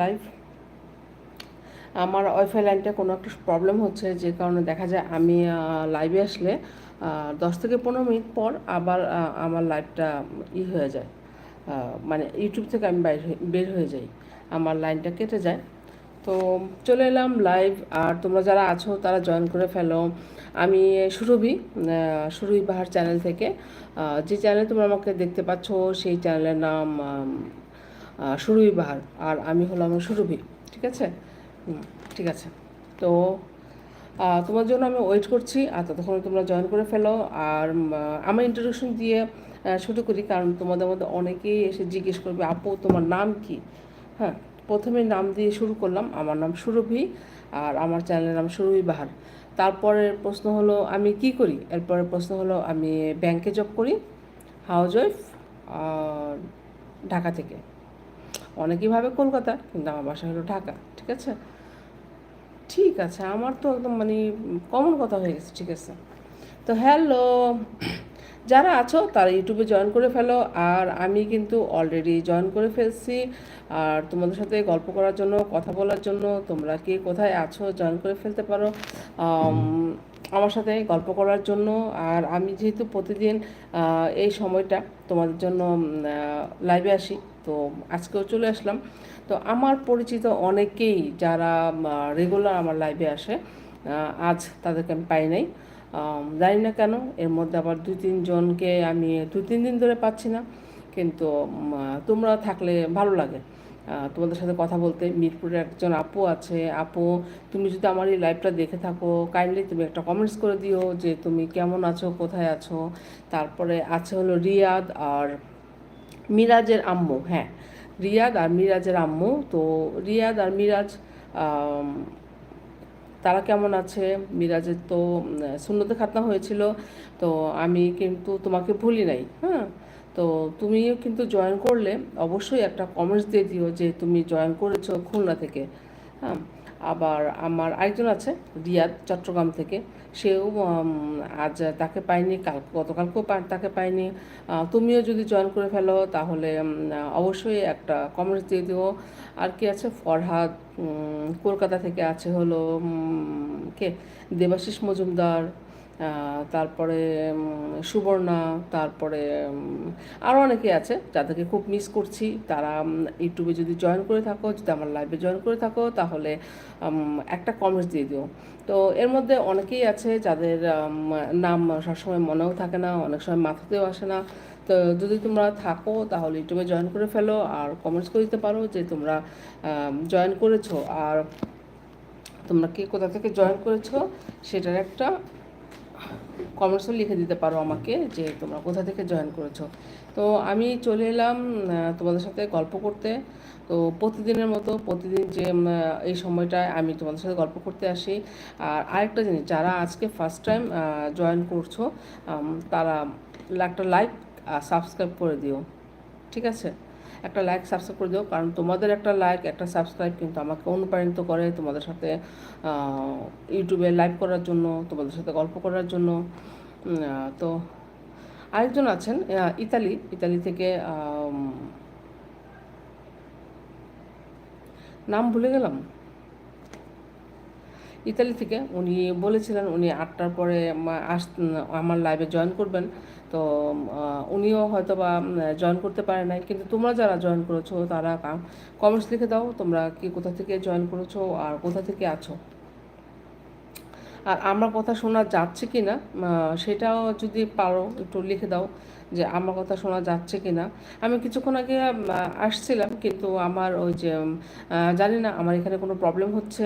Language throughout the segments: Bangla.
লাইভ আমার ওয়াইফাই লাইনটা কোনো একটা প্রবলেম হচ্ছে, যে কারণে দেখা যায় আমি লাইভে আসলে দশ থেকে পনেরো মিনিট পর আবার আমার লাইভটা ই হয়ে যায়। মানে ইউটিউব থেকে আমি বাইর বের হয়ে যাই। আমার লাইনটা কেটে যায়। তো চলে এলাম লাইভ আর তোমরা যারা আছো, তারা জয়েন করে ফেলো। আমি সুরভি সুরভি বাহার চ্যানেল থেকে। যে চ্যানেলে তোমরা আমাকে দেখতে পাচ্ছ, সেই চ্যানেলের নাম সুরভি বাহার, আর আমি হলাম সুরভি, ঠিক আছে? ঠিক আছে। তো তোমার জন্য আমি ওয়েট করছি, আর ততক্ষণ তোমরা জয়েন করে ফেলো, আর আমার ইন্ট্রোডাকশন দিয়ে শুরু করি, কারণ তোমাদের মধ্যে অনেকেই এসে জিজ্ঞেস করবে, আপু, তোমার নাম কি? হ্যাঁ প্রথমে নাম দিয়ে শুরু করলাম, আমার নাম সুরভি, আর আমার চ্যানেলের নাম সুরভি বাহার। তারপরের প্রশ্ন হলো, আমি কি করি? এরপরের প্রশ্ন হলো, আমি ব্যাংকে জব করি হাউস ওয়াইফ ঢাকা থেকে। অনেকেই ভাবে কলকাতা, কিন্তু আমার বাসা হলো ঢাকা, ঠিক আছে? ঠিক আছে, আমার তো একদম মানে কমন কথা হয়ে গেছে, ঠিক আছে? তো হ্যালো যারা আছো তারা ইউটিউবে জয়েন করে ফেলো, আর আমি কিন্তু অলরেডি জয়েন করে ফেলছি। আর তোমাদের সাথে গল্প করার জন্য, কথা বলার জন্য, তোমরা কে কোথায় আছো জয়েন করে ফেলতে পারো। আমার সাথে গল্প করার জন্য, আর আমি যেহেতু প্রতিদিন এই সময়টা তোমাদের জন্য লাইভে আসি তো আজকেও চলে আসলাম। তো আমার পরিচিত অনেকেই যারা রেগুলার আমার লাইভে আসে আজ তাদেরকে আমি পাই নাই। জানি না কেন, এর মধ্যে আবার দুই তিনজনকে আমি দু তিন দিন ধরে পাচ্ছি না। কিন্তু তোমরা থাকলে ভালো লাগে। তোমাদের সাথে কথা বলতে। মিরপুরে একজন আপু আছে। আপু, তুমি যদি আমার এই লাইভটা দেখে থাকো কাইন্ডলি তুমি একটা কমেন্টস করে দিও যে তুমি কেমন আছো, কোথায় আছো? তারপরে আছে হলো রিয়াদ আর মিরাজের আম্মু হ্যাঁ। রিয়াদ আর মিরাজের আম্মু, তো রিয়াদ আর মিরাজ তারা কেমন আছে? মিরাজের তো সুন্নতে খাতনা হয়েছিল, তো আমি কিন্তু তোমাকে ভুলি নাই হ্যাঁ। তো তুমিও কিন্তু জয়েন করলে অবশ্যই একটা কমেন্টস দিয়ে দিও যে তুমি জয়েন করেছ খুলনা থেকে হ্যাঁ। আবার আমার আরেকজন আছে, রিয়াদ চট্টগ্রাম থেকে। সেও আজ তাকে পাইনি, কাল, গতকালকেও তাকে পাইনি। তুমিও যদি জয়েন করে ফেলো, তাহলে অবশ্যই একটা কমেন্টস দিয়ে দিও। আর কি আছে? ফরহাদ কলকাতা থেকে আছে হলো কে? দেবাশিস মজুমদার। তারপরে সুবর্ণা, তারপরে আরও অনেকে আছে যাদেরকে খুব মিস করছি। তারা ইউটিউবে যদি জয়েন করে থাকো, যদি আমার লাইভে জয়েন করে থাকো, তাহলে একটা কমেন্টস দিয়ে দিও। তো এর মধ্যে অনেকেই আছে যাদের নাম সবসময় মনেও থাকে না, অনেক সময় মাথাতেও আসে না। তো যদি তোমরা থাকো, তাহলে ইউটিউবে জয়েন করে ফেলো আর কমেন্টস করে দিতে পারো যে তোমরা জয়েন করেছ। আর তোমরা কে কোথা থেকে জয়েন করেছ, সেটার একটা কমেন্টসও লিখে দিতে পারো আমাকে যে তোমরা কোথা থেকে জয়েন করেছ। তো আমি চলে এলাম তোমাদের সাথে গল্প করতে। তো প্রতিদিনের মতো, প্রতিদিন যে এই সময়টায় আমি তোমাদের সাথে গল্প করতে আসি। আর আরেকটা জিনিস, যারা আজকে ফার্স্ট টাইম জয়েন করছ তারা একটা লাইক সাবস্ক্রাইব করে দিও। ঠিক আছে? একটা লাইক সাবস্ক্রাইব করে দিও। কারণ তোমাদের একটা লাইক একটা সাবস্ক্রাইব কিন্তু আমাকে অনুপ্রাণিত করে তোমাদের সাথে ইউটিউবে লাইভ করার জন্য, তোমাদের সাথে গল্প করার জন্য। তো আরেকজন আছেন ইতালি ইতালি থেকে নাম ভুলে গেলাম। ইতালি থেকে উনি বলেছিলেন, উনি আটটার পরে আস আমার লাইভে জয়েন করবেন। তো উনিও হয়তো বা জয়েন করতে পারে নাই। কিন্তু তোমরা যারা জয়েন করেছ, তারা কমেন্টস লিখে দাও, তোমরা কি কোথা থেকে জয়েন করেছ আর কোথা থেকে আছো। আর আমার কথা শোনা যাচ্ছে কি না সেটাও যদি পারো, একটু লিখে দাও যে আমার কথা শোনা যাচ্ছে কি না আমি কিছুক্ষণ আগে আসছিলাম, কিন্তু আমার ওই যে জানি না, আমার এখানে কোনো প্রবলেম হচ্ছে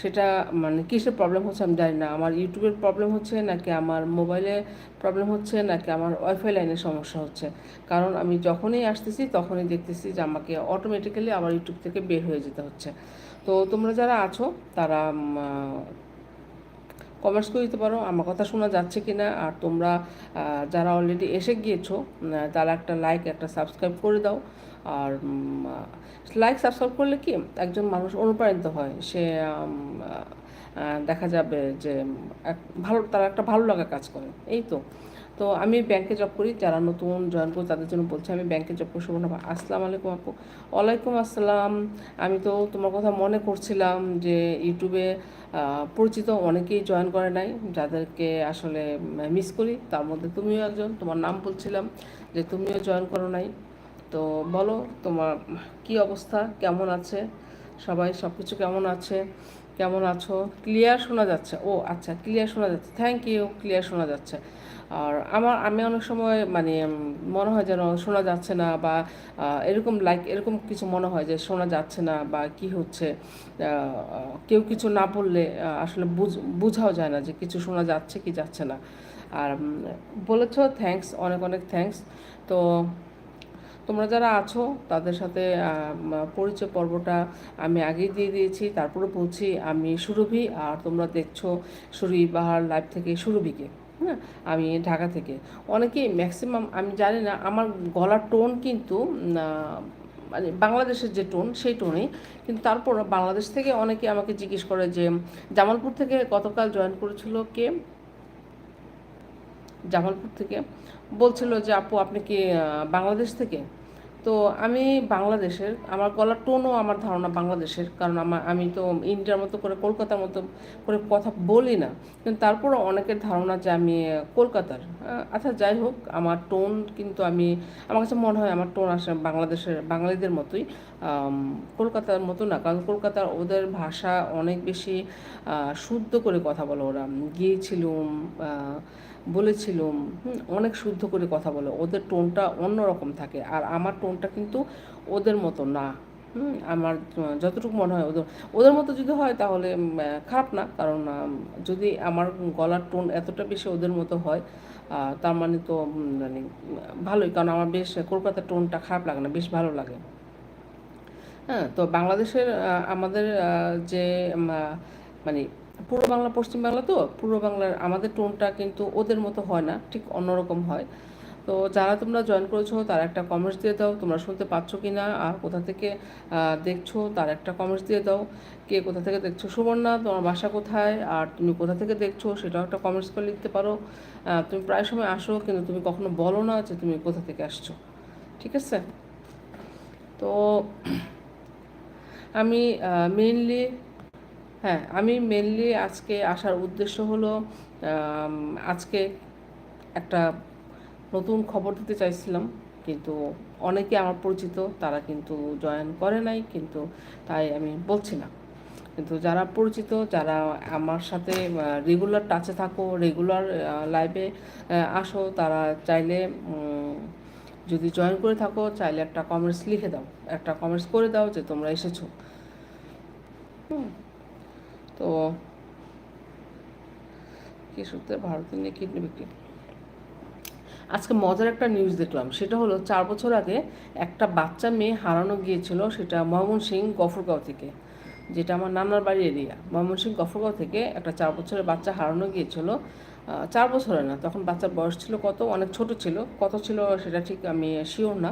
সেটা মানে কিসের প্রবলেম হচ্ছে আমি জানি না। আমার ইউটিউবের প্রবলেম হচ্ছে নাকি আমার মোবাইলে প্রবলেম হচ্ছে নাকি আমার ওয়াইফাই লাইনের সমস্যা হচ্ছে? কারণ আমি যখনই আসতেছি তখনই দেখতেছি যে আমাকে অটোমেটিক্যালি আমার ইউটিউব থেকে বের হয়ে যেতে হচ্ছে। তো তোমরা যারা আছো তারা কমেন্টস করে দিতে পারো। আমার কথা শোনা যাচ্ছে কি না আর তোমরা যারা অলরেডি এসে গিয়েছো তারা একটা লাইক একটা সাবস্ক্রাইব করে দাও। আর লাইক সাবস্ক্রাইব করলে কি একজন মানুষ অনুপ্রাণিত হয়। সে দেখা যাবে যে, এক, ভালো, তারা একটা ভালো লাগা কাজ করে। এই তো। তো আমি ব্যাংকে জব করি, যারা নতুন জয়েন করি তাদের জন্য বলছি, আমি ব্যাংকে জব করি সুবর্ণ আসসালামু আলাইকুম আপু। ওয়ালাইকুম আসসালাম। আমি তো তোমার কথা মনে করছিলাম যে ইউটিউবে পরিচিত অনেকেই জয়েন করে নাই, যাদেরকে আসলে মিস করি, তার মধ্যে তুমিও একজন। তোমার নাম বলছিলাম যে তুমিও জয়েন করো নাই। তো বলো তোমার কি অবস্থা? কেমন আছে? সবাই সব কিছু কেমন আছে? কেমন আছো? ক্লিয়ার শোনা যাচ্ছে। ও আচ্ছা ক্লিয়ার শোনা যাচ্ছে। থ্যাংক ইউ ক্লিয়ার শোনা যাচ্ছে। আর আমার, আমি অনেক সময় মানে মনে হয় যেন শোনা যাচ্ছে না বা এরকম লাইক এরকম কিছু মনে হয় যে শোনা যাচ্ছে না বা কি হচ্ছে। কেউ কিছু না বললে আসলে বোঝাও যায় না যে কিছু শোনা যাচ্ছে কি যাচ্ছে না। আর বলেছ থ্যাংকস অনেক অনেক থ্যাংকস তো তোমরা যারা আছো, তাদের সাথে পরিচয় পর্বটা আমি আগেই দিয়ে দিয়েছি। তারপরে বলছি, আমি সুরভি, আর তোমরা দেখছ সুরভি বাহার লাইভ থেকে সুরভিকে হ্যাঁ? আমি ঢাকা থেকে। অনেকেই ম্যাক্সিমাম আমি জানি না, আমার গলার টোন কিন্তু মানে বাংলাদেশের যে টোন সেই টোনেই কিন্তু তারপর বাংলাদেশ থেকে অনেকে আমাকে জিজ্ঞেস করে যে, জামালপুর থেকে গতকাল জয়েন করেছিল কে? জামালপুর থেকে। বলছিল যে, আপু, আপনি কি বাংলাদেশ থেকে? তো আমি বাংলাদেশের, আমার গলার টোনও আমার ধারণা বাংলাদেশের, কারণ আমার, আমি তো ইন্ডিয়ার মতো করে, কলকাতার মতো করে কথা বলি না। কিন্তু তারপরও অনেকের ধারণা যে আমি কলকাতার। আচ্ছা যাই হোক, আমার টোন কিন্তু আমি, আমার কাছে মনে হয় আমার টোন আসে বাংলাদেশের, বাঙালিদের মতোই। কলকাতার মতো না, কারণ কলকাতার ওদের ভাষা অনেক বেশি শুদ্ধ করে কথা বলে ওরা। গিয়েছিলুম বলেছিলাম অনেক শুদ্ধ করে কথা বলে, ওদের টোনটা অন্যরকম থাকে। আর আমার টোনটা কিন্তু ওদের মতো না আমার যতটুকু মনে হয় ওদের ওদের মতো যদি হয় তাহলে খারাপ না, কারণ যদি আমার গলার টোন এতটা বেশি ওদের মতো হয় তার মানে তো মানে ভালোই, কারণ আমার বেশ কলকাতার টোনটা খারাপ লাগে না, বেশ ভালো লাগে। হ্যাঁ তো বাংলাদেশের আমাদের যে মানে পূর্ব বাংলা, পশ্চিম বাংলা তো, পূর্ব বাংলার আমাদের টোনটা কিন্তু ওদের মতো হয় না, ঠিক অন্যরকম হয়। তো যারা তোমরা জয়েন করেছ, তার একটা কমেন্টস দিয়ে দাও, তোমরা শুনতে পাচ্ছ কি না আর কোথা থেকে দেখছ, তার একটা কমেন্টস দিয়ে দাও, কে কোথা থেকে দেখছ, সুবর্ণা, তোমার বাসা কোথায়, আর তুমি কোথা থেকে দেখছ, সেটাও একটা কমেন্টস করে লিখতে পারো। তুমি প্রায় সময় আসো, কিন্তু তুমি কখনো বলো না যে তুমি কোথা থেকে আসছো, ঠিক আছে? তো, আমি মেনলি হ্যাঁ আমি মেনলি আজকে আসার উদ্দেশ্য হলো আজকে একটা নতুন খবর দিতে চাইছিলাম, কিন্তু অনেকে আমার পরিচিত, তারা কিন্তু জয়েন করে নাই, কিন্তু তাই আমি বলছি না। কিন্তু যারা পরিচিত, যারা আমার সাথে রেগুলার টাচে থাকো রেগুলার লাইভে আসো, তারা চাইলে যদি জয়েন করে থাকো, চাইলে একটা কমেন্টস লিখে দাও, একটা কমেন্টস করে দাও যে তোমরা এসেছ। হুম। তো কি সূত্রে ভারতের নিয়ে কিডনি বিক্রি। আজকে মজার একটা নিউজ দেখলাম, সেটা হলো চার বছর আগে একটা বাচ্চা মেয়ে হারানো গিয়েছিল, সেটা ময়মনসিং গফরগাঁও থেকে, যেটা আমার নানার বাড়ি এরিয়া ময়মনসিং গফরগাঁও থেকে একটা চার বছরের বাচ্চা হারানো গিয়েছিল চার বছরের না, তখন বাচ্চার বয়স ছিল কত, অনেক ছোট ছিল, কত ছিল সেটা ঠিক আমি শিওর না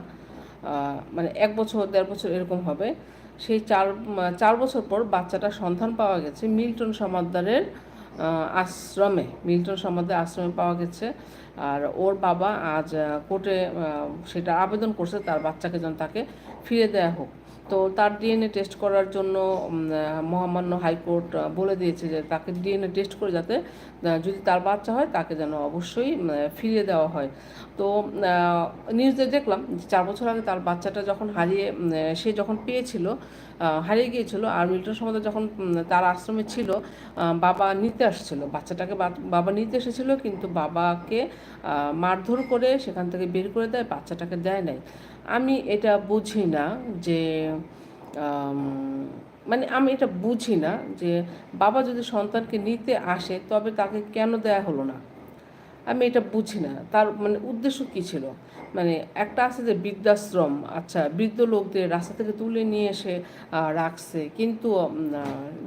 মানে এক বছর, দেড় বছর এরকম হবে। সেই চার চার বছর পর বাচ্চাটার সন্ধান পাওয়া গেছে মিল্টন সমাদ্দারের আশ্রমে। মিল্টন সমাদ্দার আশ্রমে পাওয়া গেছে। আর ওর বাবা আজ কোর্টে সেটা আবেদন করছে তার বাচ্চাকে যেন তাকে ফিরে দেওয়া হোক। তো তার ডিএনএ টেস্ট করার জন্য মহামান্য হাইকোর্ট বলে দিয়েছে যে তাকে ডিএনএ টেস্ট করে যাতে যদি তার বাচ্চা হয় তাকে যেন অবশ্যই ফিরিয়ে দেওয়া হয়। তো নিউজে দেখলাম চার বছর আগে তার বাচ্চাটা যখন হারিয়ে সে যখন পেয়েছিল হারিয়ে গিয়েছিল। আর মিল্টন সমাদার যখন তার আশ্রমে ছিল বাবা নিতে আসছিল। বাচ্চাটাকে বাবা নিতে এসেছিল, কিন্তু বাবাকে মারধর করে সেখান থেকে বের করে দেয়, বাচ্চাটাকে দেয় নাই। আমি এটা বুঝি না যে মানে আমি এটা বুঝি না যে, বাবা যদি সন্তানকে নিতে আসে, তবে তাকে কেন দেয়া হলো না? আমি এটা বুঝি না। তার মানে উদ্দেশ্য কী ছিল? মানে একটা আছে যে বৃদ্ধাশ্রম আচ্ছা বৃদ্ধ লোকদের রাস্তা থেকে তুলে নিয়ে এসে রাখছে। কিন্তু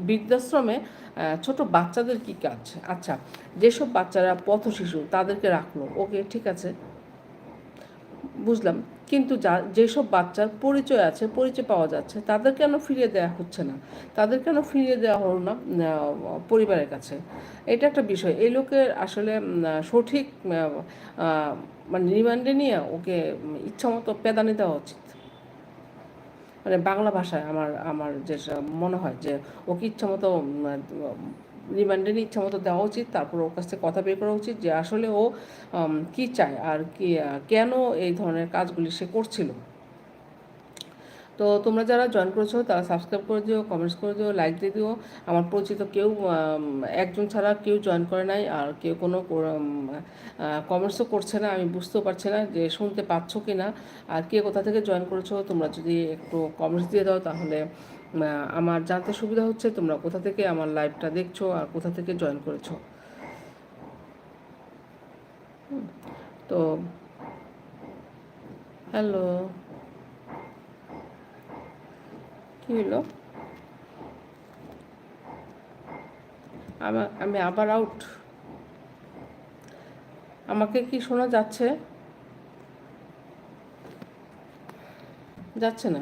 বৃদ্ধাশ্রমে ছোট বাচ্চাদের কি কাজ? আচ্ছা যেসব বাচ্চারা পথ শিশু তাদেরকে রাখল। ওকে, ঠিক আছে। বুঝলাম। কিন্তু যা, যেসব বাচ্চার পরিচয় আছে, পরিচয় পাওয়া যাচ্ছে তাদের কেন ফিরিয়ে দেওয়া হচ্ছে না। তাদের কেন ফিরিয়ে দেওয়া হলো না পরিবারের কাছে। এটা একটা বিষয়। এই লোকের আসলে সঠিক মানে রিমান্ডে নিয়ে ওকে ইচ্ছামতো পেদানি দেওয়া উচিত। মানে বাংলা ভাষায় আমার আমার যে মনে হয় যে ওকে ইচ্ছামতো রিমান্ডে নিয়ে ইচ্ছামতো দেওয়া উচিত, তারপর ওর কাছ থেকে কথা বের করা উচিত যে আসলে ও কি চায় আর কি কেন এই ধরনের কাজগুলি সে করছিল। তো তোমরা যারা জয়েন করেছ তারা সাবস্ক্রাইব করে দিও কমেন্টস করে দিও লাইক দিয়ে দিও। আমার পরিচিত কেউ একজন ছাড়া কেউ জয়েন করে নাই আর কেউ কোনো কমেন্টসও করছে না, আমি বুঝতেও পারছি না যে শুনতে পাচ্ছ কি না আর কে কোথা থেকে জয়েন করেছ, তোমরা যদি একটু কমেন্টস দিয়ে দাও তাহলে আমার জানতে সুবিধা হচ্ছে তোমরা কোথা থেকে আমার লাইভটা দেখছ আর কোথা থেকে জয়েন করেছ। তো হ্যালো কি হলো? আমি আবার আউট আমাকে কি শোনা যাচ্ছে? যাচ্ছে না।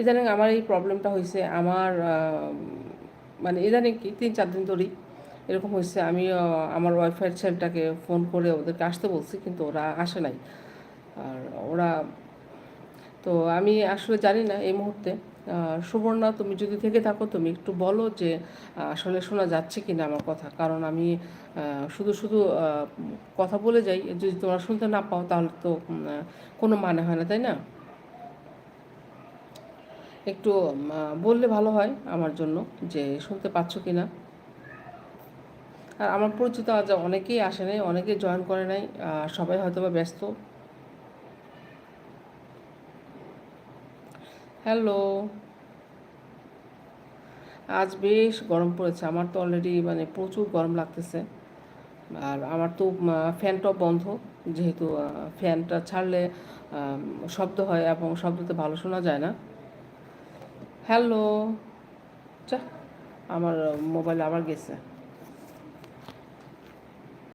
ইদানিং আমার এই প্রবলেমটা হয়েছে আমার মানে ইদানিং কি, তিন চার দিন ধরেই এরকম হয়েছে আমি আমার ওয়াইফাইয়ের ছেলেটাকে ফোন করে ওদেরকে আসতে বলছি, কিন্তু ওরা আসে নাই। আর ওরা, তো আমি আসলে জানি না এই মুহূর্তে। সুবর্ণা, তুমি যদি থেকে থাকো, তুমি একটু বলো যে, আসলে শোনা যাচ্ছে কি না আমার কথা। কারণ আমি শুধু শুধু কথা বলে যাই। যদি তোমরা শুনতে না পাও, তাহলে তো কোনো মানে হয় না, তাই না? একটু বললে ভালো হয় আমার জন্য যে শুনতে পাচ্ছ কি না আর আমার পরিচিত আজ অনেকেই আসে নাই, অনেকেই জয়েন করে নাই সবাই হয়তো বা ব্যস্ত। হ্যালো আজ বেশ গরম পড়েছে, আমার তো অলরেডি মানে প্রচুর গরম লাগতেছে। আর আমার তো ফ্যানটাও বন্ধ, যেহেতু ফ্যানটা ছাড়লে শব্দ হয় এবং শব্দতে ভালো শোনা যায় না। হ্যালো চা আমার মোবাইল আবার গেছে।